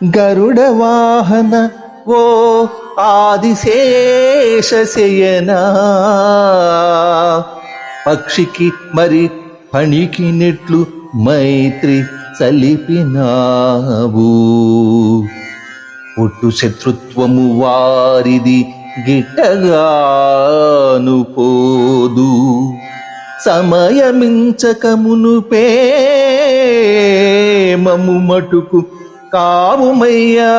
గరుడ వాహన ఓ ఆదిశేషశయనా పక్షికి మరి పణికినట్లు మైత్రి చలిపినావు ఒట్టు శత్రుత్వము వారిది గిట్టగాను పోదు సమయమించకమును మము మటుకు కావుమయ్యా.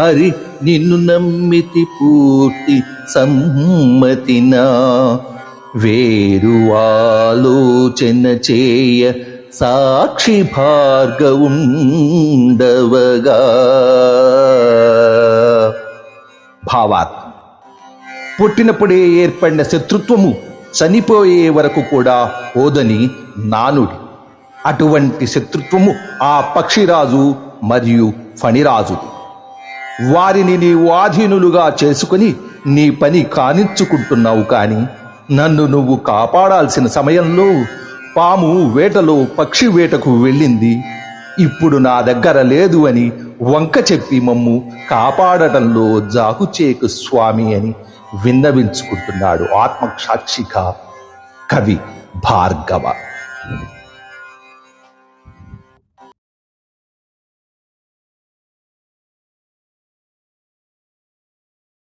హరి నిన్ను నమ్మితి పూర్తి సమ్మతినా వేరు ఆలోచన చేయ సాక్షి భార్గవుండవగా. భావాత్ పుట్టినప్పుడే ఏర్పడిన శత్రుత్వము చనిపోయే వరకు కూడా ఓదని నానుడి. అటువంటి శత్రుత్వము ఆ పక్షిరాజు మరియు ఫణిరాజు వారిని నీ వాధీనులుగా చేసుకుని నీ పని కానిచ్చుకుంటున్నావు కాని నన్ను నువ్వు కాపాడాల్సిన సమయంలో పాము వేటలో పక్షి వేటకు వెళ్ళింది. ఇప్పుడు నా దగ్గర లేదు అని వంక చెప్పి మమ్ము కాపాడటంలో జాకుచేకు స్వామి అని విన్నవించుకుంటున్నాడు ఆత్మసాక్షిగా కవి భార్గవ.